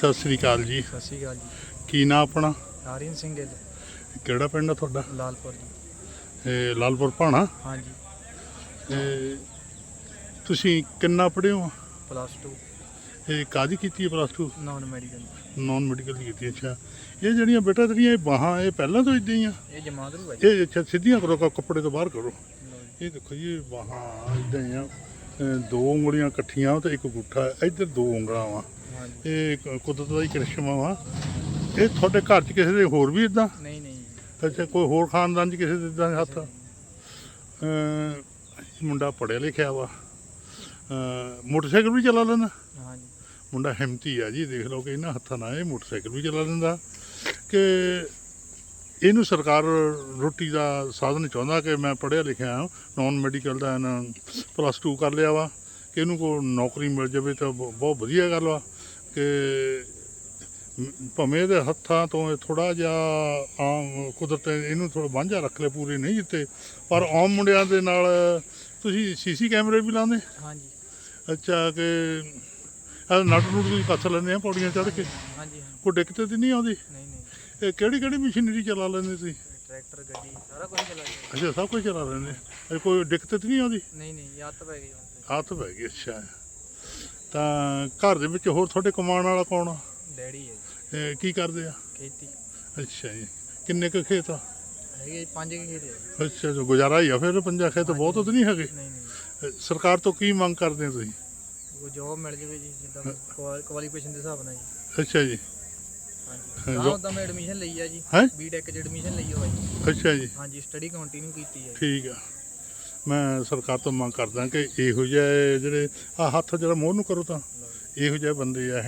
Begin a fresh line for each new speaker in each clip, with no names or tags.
ਸਤਿ ਸ੍ਰੀ ਅਕਾਲ ਜੀ।
ਸਤਿ ਸ਼੍ਰੀ ਅਕਾਲ ਜੀ।
ਕੀ ਨਾਂ ਆਪਣਾ?
ਆਰੀਨ ਸਿੰਘ ਗਿੱਲ
ਕਿਹੜਾ ਪਿੰਡ ਆ ਤੁਹਾਡਾ?
ਲਾਲਪੁਰ ਜੀ।
ਇਹ ਲਾਲਪੁਰ ਭਾਣਾ?
ਹਾਂਜੀ।
ਇਹ ਤੁਸੀਂ ਕਿੰਨਾ ਪੜ੍ਹੇ ਹੋ?
ਪਲੱਸ 2
ਇਹ ਕਾਦੀ ਕੀਤੀ ਹੈ plus 2
non medical.
Non medical ਦੀ ਕੀਤੀ ਅੱਛਾ। ਇਹ ਜਿਹੜੀਆਂ ਬੇਟਾ ਤੇਰੀਆਂ ਇਹ ਬਾਹਾਂ ਇਹ ਪਹਿਲਾਂ ਤੋਂ ਇਦਾਂ ਹੀ ਆ?
ਇਹ ਜਮਾਤ ਨੂੰ ਭਾਈ
ਇਹ ਅੱਛਾ ਸਿੱਧੀਆਂ ਕਰੋ ਕ- ਕੱਪੜੇ ਤੋਂ ਬਾਹਰ ਕਰੋ। ਇਹ ਦੇਖੋ ਜੀ ਇਹ ਬਾਹਾਂ ਇਦਾਂ ਹੀ ਆ। ਅਹ ਦੋ ਉਂਗਲੀਆਂ ਇਕੱਠੀਆਂ ਤੇ ਇੱਕ ਗੁੱਠਾ ਇੱਧਰ ਦੋ ਉਂਗਲਾਂ ਵਾ। ਇਹ ਕ- ਕੁਦਰਤ ਦਾ ਹੀ ਕ੍ਰਿਸ਼ਮਾ ਵਾ। ਇਹ ਤੁਹਾਡੇ ਘਰ 'ਚ ਕਿਸੇ ਦੇ ਹੋਰ ਵੀ ਇਦਾਂ
ਨਹੀਂ ਨਹੀਂ।
ਅੱਛਾ ਕੋਈ ਹੋਰ ਖਾਨਦਾਨ 'ਚ ਕਿਸੇ ਦੇ ਇਦਾਂ ਹੱਥ? ਮੁੰਡਾ ਪੜ੍ਹਿਆ ਲਿਖਿਆ ਵਾ। ਮੋਟਰਸਾਈਕਲ ਵੀ ਚਲਾ ਲੈਂਦਾ?
ਹਾਂਜੀ।
ਮੁੰਡਾ ਹਿੰਮਤੀ ਆ ਜੀ ਦੇਖ ਲਓ ਕਿ ਇਹਨਾਂ ਹੱਥਾਂ ਨਾਲ ਇਹ ਮੋਟਰਸਾਈਕਲ ਵੀ ਚਲਾ ਲੈਂਦਾ। ਕਿ ਇਹਨੂੰ ਸਰਕਾਰ ਰੋਟੀ ਦਾ ਸਾਧਨ ਚਾਹੁੰਦਾ ਕਿ ਮੈਂ ਪੜ੍ਹਿਆ ਲਿਖਿਆ ਹਾਂ ਨਾਨ ਮੈਡੀਕਲ ਦਾ ਪਲੱਸ 2 ਕਰ ਲਿਆ ਵਾ। ਕਿ ਇਹਨੂੰ ਕੋਈ ਨੌਕਰੀ ਮਿਲ ਜਾਵੇ ਤਾਂ ਬ- ਬਹੁਤ ਵਧੀਆ ਗੱਲ ਵਾ। ਕਿ ਭਾਵੇਂ ਇਹਦੇ ਹੱਥਾਂ ਤੋਂ ਥੋੜਾ ਜਿਹਾ ਆਮ ਕੁਦਰਤ ਇਹਨੂੰ ਥੋੜਾ ਵਾਂਝਾ ਰੱਖ ਲਿਆ ਪੂਰੇ ਨਹੀਂ ਜਿੱਤੇ ਪਰ ਆਮ ਮੁੰਡਿਆਂ ਦੇ ਨਾਲ ਤੁਸੀਂ ਸੀਸੀ ਕੈਮਰੇ ਵੀ ਲਾਉਂਦੇ?
ਹਾਂਜੀ।
ਅੱਛਾ ਕਿ ਨਟ ਨੂਟ ਵੀ ਕੱਸ ਲੈਂਦੇ ਆ ਪੌੜੀਆਂ ਚੜ੍ਹ ਕੇ?
ਹਾਂਜੀ।
ਕੋਈ ਦਿੱਕਤ ਤੇ ਨਹੀਂ ਆਉਂਦੀ?
ਨਹੀਂ ਨਹੀਂ।
ਇਹ ਕਿਹੜੀ ਕਿਹੜੀ ਮਸ਼ੀਨਰੀ ਚਲਾ ਲੈਂਦੇ ਤੁਸੀਂ?
ਟਰੈਕਟਰ ਗੱਡੀ ਸਾਰਾ ਕੁਝ ਚਲਾ ਜੀ
ਅੱਛਾ ਸਭ ਕੁਝ ਚਲਾ ਲੈਂਦੇ। ਕੋਈ ਦਿੱਕਤ ਤੇ ਨਹੀਂ ਆਉਂਦੀ?
ਨਹੀਂ ਨਹੀਂ ਯਾਦ ਪੈ ਗਈ
ਆਤ ਪੈ ਗਈ ਅੱਛਾ। ਤਾਂ ਘਰ ਦੇ ਵਿੱਚ ਹੋਰ ਤੁਹਾਡੇ ਕਮਾਉਣ ਵਾਲਾ ਕੌਣ ਆ?
ਡੈਡੀ ਹੈ ਜੀ।
ਇਹ ਕੀ ਕਰਦੇ ਆ?
ਖੇਤੀ।
ਅੱਛਾ ਜੀ। ਕਿੰਨੇ ਕੁ ਖੇਤ ਆ?
ਹੈਗੇ ਜੀ, ਪੰਜ ਕੁ ਖੇਤ ਹੈ ਜੀ।
ਅੱਛਾ ਜੋ ਗੁਜ਼ਾਰਾ ਹੀ ਆ ਫਿਰ ਪੰਜਾ ਖੇਤ ਬਹੁਤ ਤਾਂ ਨਹੀਂ ਹੈਗੇ?
ਨਹੀਂ ਨਹੀਂ।
ਇਹ ਸਰਕਾਰ ਤੋਂ ਕੀ ਮੰਗ ਕਰਦੇ ਆ ਤੁਸੀਂ?
ਉਹ ਜੋਬ ਮਿਲ ਜਾਵੇ ਜੀ ਜਿੱਦਾਂ ਕੁਆਲੀਫਿਕੇਸ਼ਨ ਦੇ ਹਿਸਾਬ ਨਾਲ ਜੀ।
ਅੱਛਾ ਜੀ।
ਹਾਂਜੀ। ਹਾਂ ਉਦਾਂ ਮੈਂ ਐਡਮਿਸ਼ਨ ਲਈ ਆ ਜੀ।
ਹੈਂ?
ਬੀਟੈਕ ਚ ਐਡਮਿਸ਼ਨ ਲਈ ਹੋਈ ਜੀ।
ਅੱਛਾ ਜੀ।
ਹਾਂਜੀ ਸਟੱਡੀ ਕੰਟੀਨਿਊ ਕੀਤੀ ਹੈ ਜੀ।
ਠੀਕ ਆ। ਮੈਂ ਸਰਕਾਰ ਤੋਂ ਮੰਗ ਕਰਦਾ ਕਿ ਇਹੋ ਜਿਹੇ ਜਿਹੜੇ ਆ ਹੱਥ ਜਿਹੜਾ ਮੋਹ ਨੂੰ ਕਰੋ ਤਾਂ। ਇਹੋ ਜਿਹੇ ਬੰਦੇ ਆ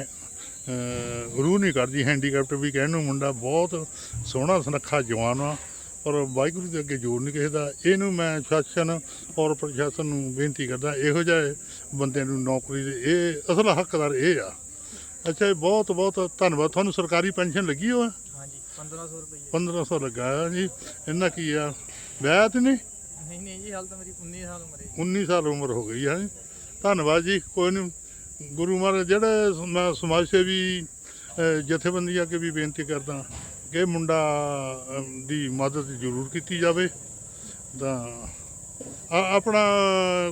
ਰੂਹ ਨਹੀਂ ਕਰਦੀ ਹੈਂਡੀਕੈਪਟ ਵੀ ਕਹਿਣ ਨੂੰ ਮੁੰਡਾ ਬਹੁਤ ਸੋਹਣਾ ਸੁਨੱਖਾ ਜਵਾਨ ਆ ਪਰ ਵਾਹਿਗੁਰੂ ਦੇ ਅੱਗੇ ਜੋਰ ਨਹੀਂ ਕਿਸੇ ਦਾ। ਇਹਨੂੰ ਮੈਂ ਸ਼ਾਸਨ ਔਰ ਪ੍ਰਸ਼ਾਸਨ ਨੂੰ ਬੇਨਤੀ ਕਰਦਾ ਇਹੋ ਜਿਹੇ ਬੰਦਿਆਂ ਨੂੰ ਨੌਕਰੀ ਦੇ ਇਹ ਅਸਲ ਹੱਕਦਾਰ ਇਹ ਆ। ਅੱਛਾ ਜੀ ਬਹੁਤ ਬਹੁਤ ਧੰਨਵਾਦ। ਤੁਹਾਨੂੰ ਸਰਕਾਰੀ ਪੈਨਸ਼ਨ ਲੱਗੀ ਹੋਆ?
ਹਾਂਜੀ 1500 ਰੁਪਏ
1500 ਲੱਗਾ ਜੀ। ਇਹਨਾਂ ਕੀ ਆ? ਵਿਆਹ ਤੇ ਨਹੀਂ?
ਨਹੀਂ ਨਹੀਂ ਜੀ ਹਾਲ ਤਾਂ ਮੇਰੀ 19 ਸਾਲ ਉਮਰ ਹੈ
19 ਸਾਲ ਉਮਰ ਹੋ ਗਈ ਹੈ। ਧੰਨਵਾਦ ਜੀ ਕੋਈ ਨਹੀਂ। ਗੁਰੂ ਮਹਾਰਾਜ ਜਿਹੜੇ ਮੈਂ ਸਮਾਜ ਸੇਵੀ ਜਥੇਬੰਦੀਆਂ ਅੱਗੇ ਵੀ ਬੇਨਤੀ ਕਰਦਾ ਕਿ ਮੁੰਡਾ ਦੀ ਮਦਦ ਜ਼ਰੂਰ ਕੀਤੀ ਜਾਵੇ। ਤਾਂ ਆਪਣਾ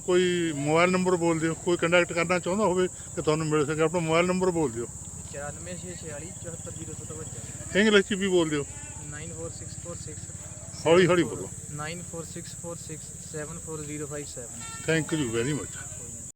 ਕੋਈ ਮੋਬਾਈਲ ਨੰਬਰ ਬੋਲ ਦਿਓ। ਕੋਈ ਕੰਟੈਕਟ ਕਰਨਾ ਚਾਹੁੰਦਾ ਹੋਵੇ ਕਿ ਤੁਹਾਨੂੰ ਮਿਲ ਸਕੇ ਆਪਣਾ ਮੋਬਾਈਲ ਨੰਬਰ ਬੋਲ ਦਿਓ।
94646 74057
ਇੰਗਲਿਸ਼ 'ਚ ਵੀ ਬੋਲ ਦਿਓ।
94646
ਹੌਲੀ ਹੌਲੀ ਬੋਲੋ
94646 74057
ਥੈਂਕ ਯੂ ਵੈਰੀ ਮਚ